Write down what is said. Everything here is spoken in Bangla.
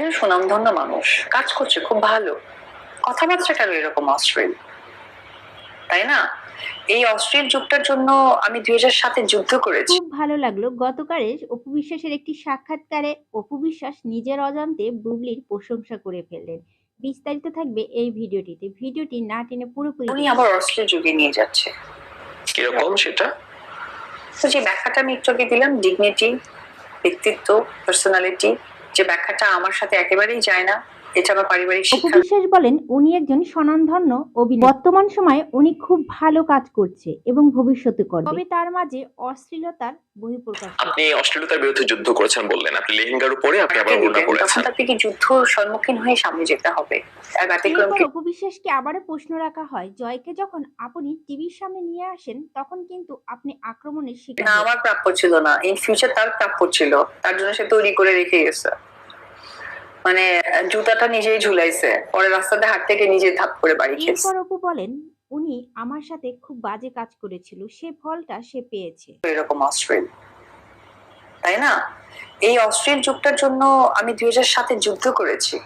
সুনামধন্য মানুষ কাজ করছে খুব ভালো। কথাবার্তা কেন এরকম অশ্লীল। তাই না? এই অশ্লীল যুগটার জন্য আমি দুই হাজার সাতে যুদ্ধ করেছি। খুব ভালো লাগল। গতকালের অপু বিশ্বাসের একটি সাক্ষাৎকারে অপু বিশ্বাস নিজের অজান্তে বুবলির প্রশংসা করে ফেললেন। বিস্তারিত থাকবে এই ভিডিওটিতে। ভিডিওটি না টেনে পুরোপুরি উনি আবার অশ্লীল যুগে নিয়ে যাচ্ছে। কীরকম সেটা? তো যে ব্যাখ্যাটা আমি একটু আগে দিলাম ডিগনিটি ব্যক্তিত্ব পার্সোনালিটি যে ব্যাখ্যাটা আমার সাথে একেবারেই যায় না এটা আমার পারিবারিক শিক্ষা। বিশ্বাস বলেন উনি একজন স্বনামধন্য অভিনেতা। বর্তমান সময়ে উনি খুব ভালো কাজ করছে এবং ভবিষ্যতে করবে। তবে তার মাঝে অশ্লীলতার বহিঃপ্রকাশ। আপনি অশ্লীলতার বিরুদ্ধে যুদ্ধ করেছেন বললেন। আপনি লেহেঙ্গার উপরে আপনি আবার ওড়না তখন পরেছেন যুদ্ধ সম্মুখীন হয়ে সামনে যেতে হবে। আর আবারও প্রশ্ন রাখা হয় জয়কে যখন আপনি টিভির সামনে নিয়ে আসেন তখন কিন্তু আপনি আক্রমণের শিকার না আমার প্রাপ্য ছিল না। ইন ফিউচার তার প্রাপ্য ছিল। তার জন্য সে তৈরি করে রেখে গেছে। মানে জুতাটা নিজেই ঝুলাইছে। পরে রাস্তাতে হাঁটতে গিয়ে নিজেই ধাপ করে বাড়ি খেয়েছে। এরপর অপু বলেন উনি আমার সাথে খুব বাজে কাজ করেছিল সে ফলটা সে পেয়েছে। এরকম অস্ট্রেল তাই না? এই অস্ট্রেল যুগটার জন্য আমি দুই হাজার সাতে যুদ্ধ করেছি।